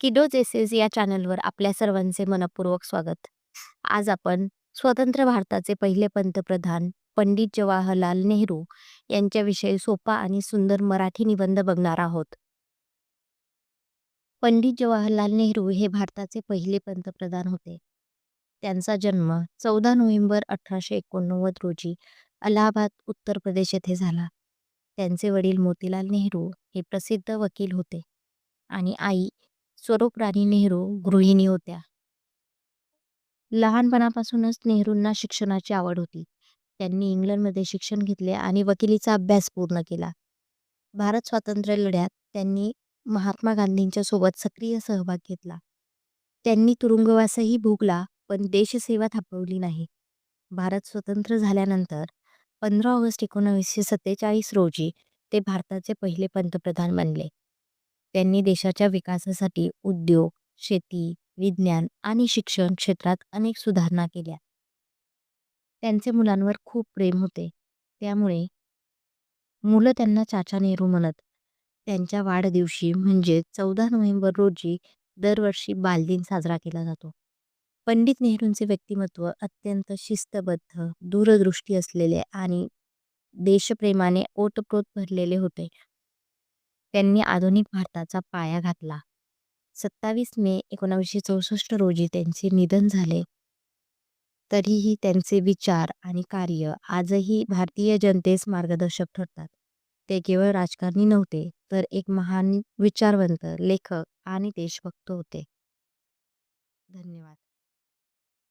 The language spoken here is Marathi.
किडोजेसेस या चॅनलवर आपल्या सर्वांचे मनपूर्वक स्वागत. आज आपण स्वतंत्र भारताचे पहिले पंतप्रधान पंडित जवाहरलाल नेहरू यांच्याविषयी सोपा आणि सुंदर मराठी निबंध बघणार आहोत. पंडित जवाहरलाल नेहरू हे भारताचे पहिले पंतप्रधान होते. त्यांचा जन्म चौदा नोव्हेंबर अठराशे एकोणनव्वद रोजी अलाहाबाद, उत्तर प्रदेश येथे झाला. त्यांचे वडील मोतीलाल नेहरू हे प्रसिद्ध वकील होते आणि आई स्वरूप राणी नेहरू गृहिणी होत्या. लहानपणापासूनच नेहरूंना शिक्षणाची आवड होती. त्यांनी इंग्लंडमध्ये शिक्षण घेतले आणि वकिलीचा अभ्यास पूर्ण केला. भारत स्वातंत्र्य लढ्यात त्यांनी महात्मा गांधींच्या सोबत सक्रिय सहभाग घेतला. त्यांनी तुरुंगवासही भोगला पण देशसेवा थांबवली नाही. भारत स्वतंत्र झाल्यानंतर पंधरा ऑगस्ट एकोणावीसशे सत्तेचाळीस रोजी ते भारताचे पहिले पंतप्रधान बनले. त्यांनी देशाच्या विकासासाठी उद्योग, शेती, विज्ञान आणि शिक्षण क्षेत्रात अनेक सुधारणा केल्या. त्यांचे मुलांवर खूप प्रेम होते. त्यामुळे मुलं त्यांना चाचा नेहरू म्हणत. त्यांच्या वाढदिवशी म्हणजे चौदा नोव्हेंबर रोजी दरवर्षी बालदिन साजरा केला जातो. पंडित नेहरूंचे व्यक्तिमत्व अत्यंत शिस्तबद्ध, दूरदृष्टी असलेले आणि देशप्रेमाने ओतप्रोत भरलेले होते. त्यांनी आधुनिक भारताचा पाया घातला. सत्तावीस मे एकोणावीसशे चौसष्ट रोजी त्यांचे निधन झाले. तरीही त्यांचे विचार आणि कार्य आजही भारतीय जनतेस मार्गदर्शक ठरतात. ते केवळ राजकारणी नव्हते तर एक महान विचारवंत, लेखक आणि देशभक्त होते. धन्यवाद.